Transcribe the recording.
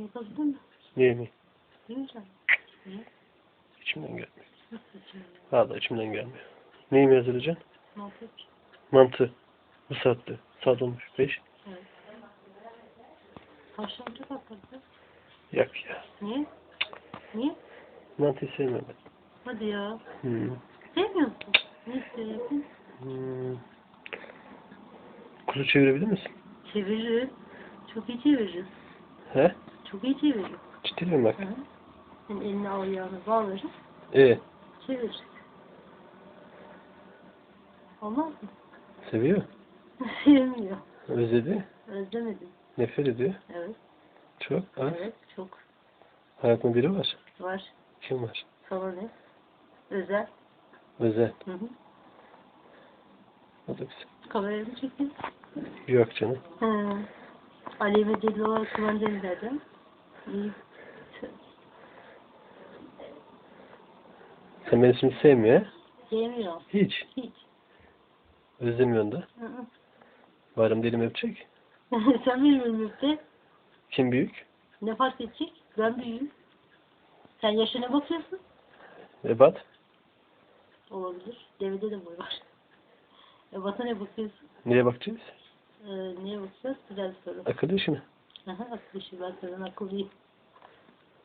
Yapabildin mi? Niye mi? Değil? İçimden gelmiyor. Valla içimden gelmiyor. Neyi mi hazırlayacaksın? Yapayım? Mantı. Bu saatte. Saat olmuş. Beş. Evet. Akşam çok atladı. Yak ya. Niye? Niye? Mantıyı sevmem ben. Hadi ya. Hmm. Sevmiyor musun? Ne istiyorsun? Hmm. Kuzu çevirebilir misin? Çeviririm. Çok iyi çeviririm. He? Çok iyi çeviririm. Ciddi mi bak? Hı. Sen elini al yağını bağlarım. Ee, Çevir. Olmaz mı? seviyor. Sevmiyor. Özledi. Özlemedim. Nefret ediyor. Evet. Çok. Az. Evet. Çok. Hayatında biri var. Var. Kim var? Sana ne? Özel. Özel. Hı hı. O da güzel. Kamerayı mı çektin? Yok canım. Hı. Ali ve Celil olarak kullanacağım derdim. Sen beni şimdi sevmiyor he? Sevmiyor. Hiç. Hiç. Özlemiyorsun da. Hı hı. Bayramda elimi öpecek. Sen benim önümde. Kim büyük? Ne fark edecek? Ben büyüğüm. Sen yaşına bakıyorsun. Ebat. Olabilir. Devede de boy var. Ebat'a ne bakıyorsun? Neye bakacağız? Ee, niye bakacağız? Güzel soru. Akıl işi mi? Aha, akıl işi ben senden akıllıyım.